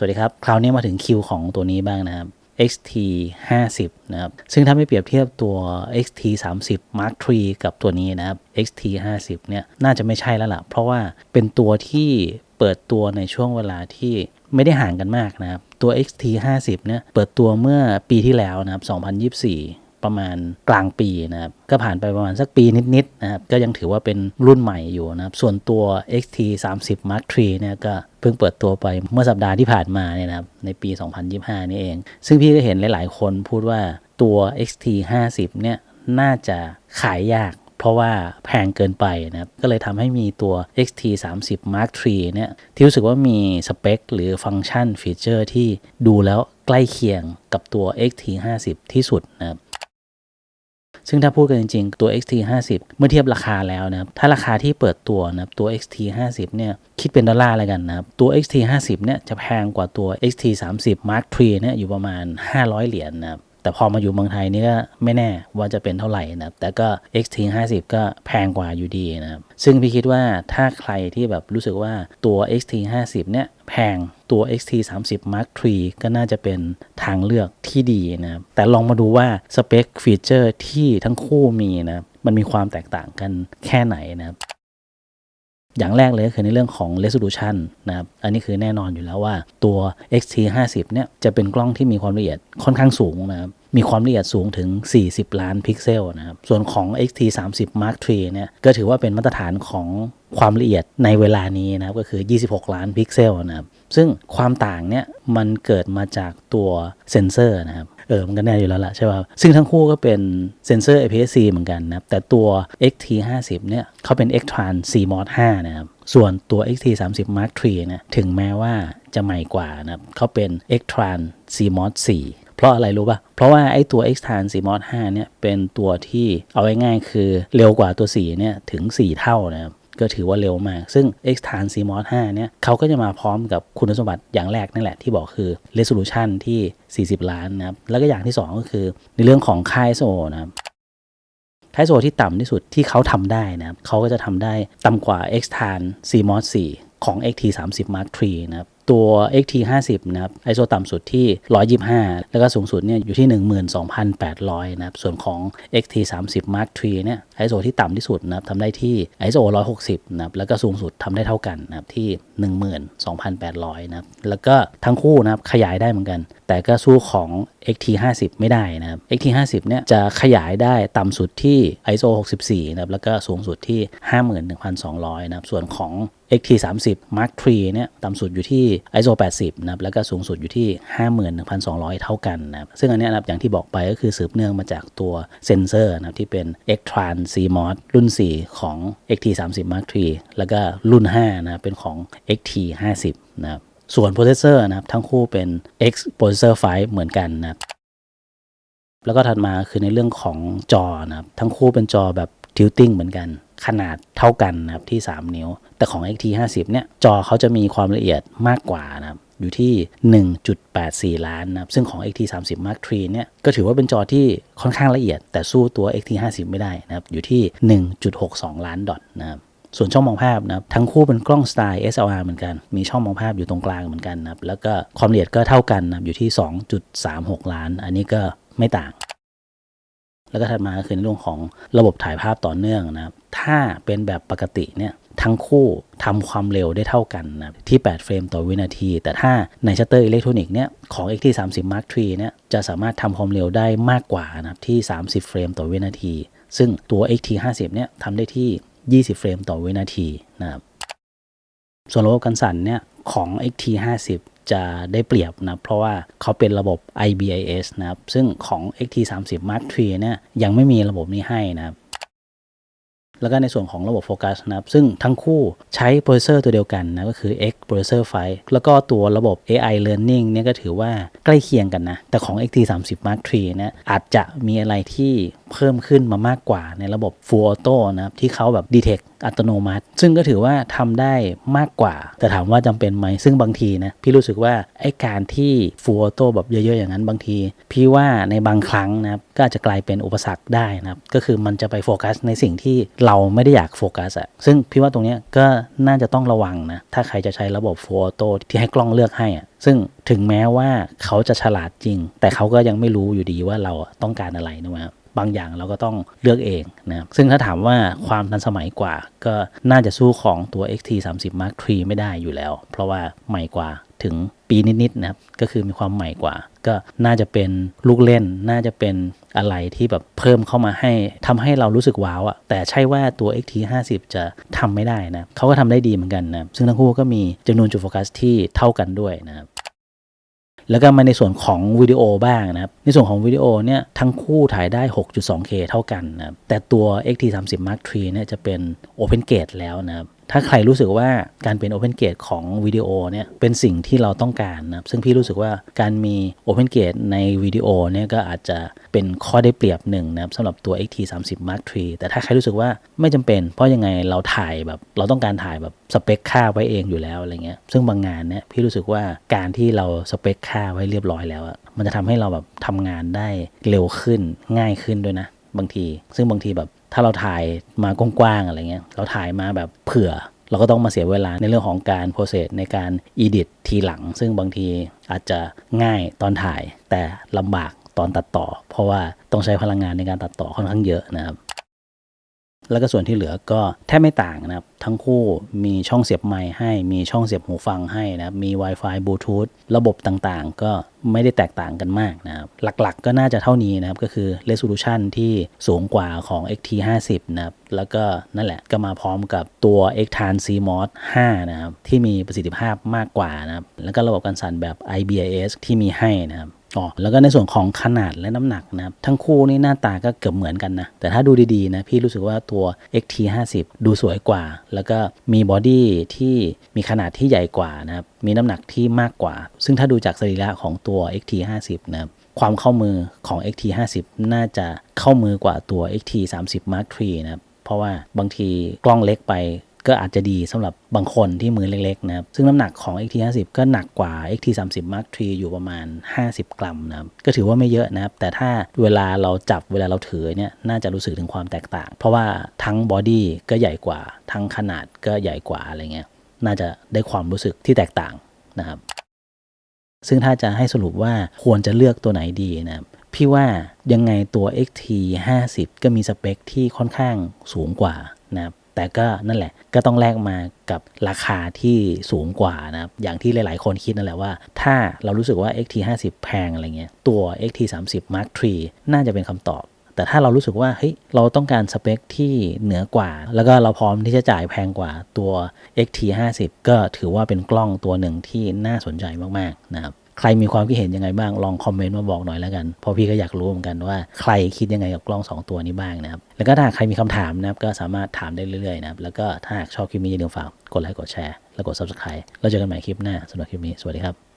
สวัสดีครับ คราวนี้มาถึงคิวของตัวนี้บ้างนะครับ XT 50นะครับ ซึ่งถ้าไม่เปรียบเทียบตัว XT 30 Mark III กับตัวนี้นะครับ XT 50เนี่ย น่าจะไม่ใช่แล้วล่ะ เพราะว่าเป็นตัวที่เปิดตัวในช่วงเวลาที่ไม่ได้ห่างกันมากนะครับ ตัว XT 50เนี่ย เปิดตัวเมื่อปีที่แล้วนะครับ 2024ประมาณกลางปีนะครับ ก็ผ่านไปประมาณสักปีนิดๆนะครับ ก็ยังถือว่าเป็นรุ่นใหม่อยู่นะครับ ส่วนตัว XT 30 Mark III เนี่ยก็ เพิ่งเปิดตัวไปเมื่อสัปดาห์ที่ผ่านมาเนี่ยนะครับในปี 2025 นี่เอง ซึ่งพี่ก็เห็นหลาย ๆ คนพูดว่าตัว XT 50 เนี่ยน่าจะขายยากเพราะว่าแพงเกินไปนะครับ ก็เลยทำให้มีตัว XT 30 Mark III เนี่ยที่รู้สึกว่ามีสเปคหรือฟังก์ชันฟีเจอร์ที่ดูแล้วใกล้เคียงกับตัว XT 50ที่สุดนะครับ ซึ่งถ้าพูดกันจริงๆ ตัว XT 50เมื่อเทียบราคาแล้วนะครับถ้าราคาที่เปิดตัวนะครับตัว XT 50เนี่ยคิดเป็นดอลลาร์แล้วกันนะครับตัว XT 50เนี่ยจะแพงกว่าตัว XT 30 Mark III เนี่ยอยู่ประมาณ 500 เหรียญนะครับ แต่พอมาอยู่เมืองไทยนี่ก็ไม่แน่ว่าจะเป็นเท่าไหร่นะแต่ก็ XT 50 ก็แพงกว่าอยู่ดีนะครับ ซึ่งพี่คิดว่าถ้าใครที่แบบรู้สึกว่าตัว XT 50 เนี่ยแพงตัว XT 30 Mark III ก็น่าจะเป็นทางเลือกที่ดีนะครับ แต่ลองมาดูว่าสเปคฟีเจอร์ที่ทั้งคู่มีนะมันมีความแตกต่างกันแค่ไหนนะครับ อย่างแรกเลยก็คือในเรื่องของ resolution นะครับ อันนี้คือแน่นอนอยู่แล้วว่าตัว XT 50เนี่ยจะเป็นกล้องที่มีความละเอียดค่อนข้างสูงนะครับ มีความละเอียดสูงถึง 40 ล้านพิกเซลนะครับ ส่วนของ XT 30 Mark III เนี่ยก็ถือว่าเป็นมาตรฐานของความละเอียดในเวลานี้นะครับ ก็คือ 26 ล้านพิกเซลนะครับ ซึ่งความต่างเนี่ยมันเกิดมาจากตัวเซนเซอร์นะครับ เออมันก็แน่อยู่แล้วล่ะใช่ป่ะซึ่งทั้งคู่ก็เป็นเซนเซอร์ APS-C เหมือนกันนะครับ แต่ตัว XT 50 เนี่ยเขาเป็น X-Tran CMOS 5นะครับส่วนตัว XT 30 Mark III นี่ยถึงแม้ว่าจะใหม่กว่านะครับเขาเป็น X-Tran CMOS 4เพราะอะไรรู้ป่ะ เพราะว่าไอ้ตัว X-Tran CMOS 5เนี่ยเป็นตัวที่เอาง่ายๆคือเร็วกว่าตัว 4 เนี่ยถึง 4 เท่านะครับ ก็ถือว่าเร็วมาก ซึ่ง x t a n CMOS 5เนี่ยเขาก็จะมาพร้อมกับคุณสมบัติอย่างแรกนั่นแหละที่บอกคือ resolution ที่ 40 ล้านนะครับ แล้วก็อย่างที่ 2 ก็คือในเรื่องของค่า ISO นะครับค่ายโซที่ต่ำที่สุดที่เขาทำได้นะครับเขาก็จะทำได้ต่ำกว่า x t a n CMOS 4ของ XT 30 Mark III นะครับ ตัว XT 50 นะครับ ISO ต่ำสุดที่ 125 แล้วก็สูงสุดเนี่ยอยู่ที่ 12,800 นะครับ ส่วนของ XT 30 Mark III เนี่ย ISO ที่ต่ำที่สุดนะครับทำได้ที่ ISO 160 นะครับ แล้วก็สูงสุดทำได้เท่ากันนะครับที่ 12,800 นะครับ แล้วก็ทั้งคู่นะครับขยายได้เหมือนกัน แต่ก็สู้ของ XT 50 ไม่ได้นะครับ XT 50 เนี่ยจะขยายได้ต่ำสุดที่ ISO 64 นะครับ แล้วก็สูงสุดที่ 51,200 นะครับ ส่วนของ XT 30 Mark III เนี่ยต่ำสุดอยู่ที่ ISO 80นะครับแล้วก็สูงสุดอยู่ที่ 51,200 เท่ากันนะครับซึ่งอันนี้นะครับอย่างที่บอกไปก็คือสืบเนื่องมาจากตัวเซนเซอร์นะครับที่เป็น X-Tran CMOS รุ่น 4 ของ XT 30 Mark III แล้วก็รุ่น 5 นะครับเป็นของ XT 50 นะครับส่วนโปรเซสเซอร์นะครับทั้งคู่เป็น X Processor 5 เหมือนกันนะครับแล้วก็ถัดมาคือในเรื่องของจอนะครับทั้งคู่เป็นจอแบบ tilting เหมือนกัน ขนาดเท่ากันนะครับที่ 3 นิ้ว แต่ของ XT 50 เนี่ยจอเขาจะมีความละเอียดมากกว่านะครับอยู่ที่ 1.84 ล้านนะครับซึ่งของ XT 30 Mark III เนี่ยก็ถือว่าเป็นจอที่ค่อนข้างละเอียด แต่สู้ตัว XT 50 ไม่ได้นะครับอยู่ที่ 1.62 ล้านดอทนะครับส่วนช่องมองภาพนะครับทั้งคู่เป็นกล้องสไตล์ SLR เหมือนกัน มีช่องมองภาพอยู่ตรงกลางเหมือนกันนะครับแล้วก็ความละเอียดก็เท่ากันนะครับอยู่ที่ 2.36 ล้าน อันนี้ก็ไม่ต่าง แล้วก็ถัดมาคือในเรื่องของระบบถ่ายภาพต่อเนื่องนะครับถ้าเป็นแบบปกติเนี่ย ทั้งคู่ทำความเร็วได้เท่ากันนะที่ 8 เฟรมต่อวินาที แต่ถ้าในชัตเตอร์อิเล็กทรอนิกส์เนี่ยของ XT 30 Mark III เนี่ยจะสามารถทำความเร็วได้มากกว่านะครับที่ 30 เฟรมต่อวินาที ซึ่งตัว XT 50 เนี่ยทำได้ที่ 20 เฟรมต่อวินาทีนะครับส่วนระบบกันสั่นเนี่ยของ XT 50 จะได้เปรียบนะเพราะว่าเขาเป็นระบบ IBIS นะครับซึ่งของ XT 30 Mark III เนี่ยยังไม่มีระบบนี้ให้นะครับ แล้วก็ในส่วนของระบบโฟกัสนะครับ ซึ่งทั้งคู่ใช้โปรเซอร์ตัวเดียวกันนะ ก็คือ X Processor 5แล้วก็ตัวระบบ AI Learning เนี่ยก็ถือว่าใกล้เคียงกันนะ แต่ของ XT 30 Mark III นะอาจจะมีอะไรที่ เพิ่มขึ้นมามากกว่าในระบบ Full Auto นะครับที่เขาแบบ Detect อัตโนมัติ ซึ่งก็ถือว่าทำได้มากกว่า แต่ถามว่าจำเป็นไหมซึ่งบางทีนะ พี่รู้สึกว่า ไอ้การที่ Full Auto แบบเยอะๆ อย่างนั้นบางที พี่ว่าในบางครั้งนะครับ ก็อาจจะกลายเป็นอุปสรรคได้นะครับ ก็คือมันจะไปโฟกัสในสิ่งที่เราไม่ได้อยากโฟกัสอะซึ่งพี่ว่าตรงนี้ก็น่าจะต้องระวังนะถ้าใครจะใช้ระบบ Full Auto ที่ให้กล้องเลือกให้อะซึ่งถึงแม้ว่าเขาจะฉลาดจริง แต่เขาก็ยังไม่รู้อยู่ดีว่าเราต้องการอะไรนะครับ บางอย่างเราก็ต้องเลือกเองนะครับซึ่งถ้าถามว่าความทันสมัยกว่า ก็น่าจะสู้ของตัว XT 3 0 Mark III ไม่ได้อยู่แล้ว เพราะว่าใหม่กว่าถึงปีนิดๆนะครับ ก็คือมีความใหม่กว่า ก็น่าจะเป็นลูกเล่น น่าจะเป็นอะไรที่แบบเพิ่มเข้ามาให้ทำให้เรารู้สึกว้าวอะแต่ใช่ว่าตัว XT 50 จะทำไม่ได้นะเขาก็ทำได้ดีเหมือนกันนะซึ่งทั้งคู่ก็มีจำนวนจุดโฟกัสที่เท่ากันด้วยนะครับ แล้วก็มาในส่วนของวิดีโอบ้างนะครับ ในส่วนของวิดีโอเนี่ยทั้งคู่ถ่ายได้ 6.2K เท่ากันนะครับแต่ตัว XT30 Mark III เนี่ยจะเป็น Open Gate แล้วนะครับ ถ้าใครรู้สึกว่าการเป็น Open Gate ของวิดีโอเนี่ยเป็นสิ่งที่เราต้องการนะครับซึ่งพี่รู้สึกว่าการมี Open Gate ในวิดีโอเนี่ยก็อาจจะเป็นข้อได้เปรียบหนึ่งนะครับสำหรับตัว XT30 Mark III แต่ถ้าใครรู้สึกว่าไม่จำเป็น เพราะยังไงเราถ่ายแบบเราต้องการถ่ายแบบสเปคค่าไว้เองอยู่แล้วอะไรเงี้ยซึ่งบางงานเนี่ยพี่รู้สึกว่าการที่เราสเปคค่าไว้เรียบร้อยแล้วอะมันจะทำให้เราแบบทำงานได้เร็วขึ้นง่ายขึ้นด้วยนะบางที ซึ่งบางทีแบบ ถ้าเราถ่ายมากว้างๆอะไรเงี้ยเราถ่ายมาแบบเผื่อ เราก็ต้องมาเสียเวลาในเรื่องของการโปรเซสในการอีดิททีหลัง ซึ่งบางทีอาจจะง่ายตอนถ่าย แต่ลำบากตอนตัดต่อ เพราะว่าต้องใช้พลังงานในการตัดต่อค่อนข้างเยอะนะครับ แล้วก็ส่วนที่เหลือก็แทบไม่ต่างนะครับทั้งคู่มีช่องเสียบไมค์ให้ มีช่องเสียบหูฟังให้นะครับ มี Wi-Fi บลูทูธระบบต่างๆ ก็ไม่ได้แตกต่างกันมากนะครับ หลักๆ ก็น่าจะเท่านี้นะครับ ก็คือ resolution ที่สูงกว่าของ XT50 นะครับ แล้วก็นั่นแหละก็มาพร้อมกับตัว Xtan CMOS 5 นะครับ ที่มีประสิทธิภาพมากกว่านะครับ แล้วก็ระบบการสั่นแบบ IBIS ที่มีให้นะครับอ๋อแล้วก็ในส่วนของขนาดและน้ำหนักนะครับ ทั้งคู่นี่หน้าตาก็เกือบเหมือนกันนะ แต่ถ้าดูดีๆนะ พี่รู้สึกว่าตัว XT50 ดูสวยกว่าแล้วก็มีบอดี้ที่มีขนาดที่ใหญ่กว่านะครับ มีน้ำหนักที่มากกว่า ซึ่งถ้าดูจากสรีระของตัว XT50 นะครับความเข้ามือของ XT50 น่าจะเข้ามือกว่าตัว XT30 Mark III นะครับ เพราะว่าบางทีกล้องเล็กไป ก็อาจจะดีสำหรับบางคนที่มือเล็กๆนะครับ ซึ่งน้ำหนักของ XT50 ก็หนักกว่า XT30 Mark III อยู่ประมาณ 50 กรัมนะครับ ก็ถือว่าไม่เยอะนะครับ แต่ถ้าเวลาเราจับเวลาเราถือเนี่ยน่าจะรู้สึกถึงความแตกต่าง เพราะว่าทั้งบอดี้ก็ใหญ่กว่า ทั้งขนาดก็ใหญ่กว่าอะไรเงี้ย น่าจะได้ความรู้สึกที่แตกต่างนะครับ ซึ่งถ้าจะให้สรุปว่าควรจะเลือกตัวไหนดีนะครับพี่ว่ายังไงตัว XT 50 ก็มีสเปคที่ค่อนข้างสูงกว่านะครับ แต่ก็นั่นแหละก็ต้องแลกมากับราคาที่สูงกว่านะครับอย่างที่หลาย ๆ คนคิดนั่นแหละว่า ถ้าเรารู้สึกว่า XT 50 แพงอะไรเงี้ยตัว XT 30 Mark III น่าจะเป็นคำตอบแต่ถ้าเรารู้สึกว่าเฮ้ยเราต้องการสเปคที่เหนือกว่า แล้วก็เราพร้อมที่จะจ่ายแพงกว่าตัว XT 50 ก็ถือว่าเป็นกล้องตัวหนึ่งที่น่าสนใจมาก ๆ นะครับ ใครมีความคิดเห็นยังไงบ้างลองคอมเมนต์มาบอกหน่อยแล้วกันเพราะพี่ก็อยากรู้เหมือนกันว่าใครคิดยังไงกับกล้อง 2 ตัวนี้บ้างนะครับแล้วก็ถ้าใครมีคำถามนะครับก็สามารถถามได้เรื่อยๆนะครับแล้วก็ถ้าหากชอบคลิปนี้อย่าลืมฝากกดไลค์กดแชร์แล้วกด subscribe แล้วเจอกันใหม่คลิปหน้าสำหรับคลิปนี้สวัสดีครับ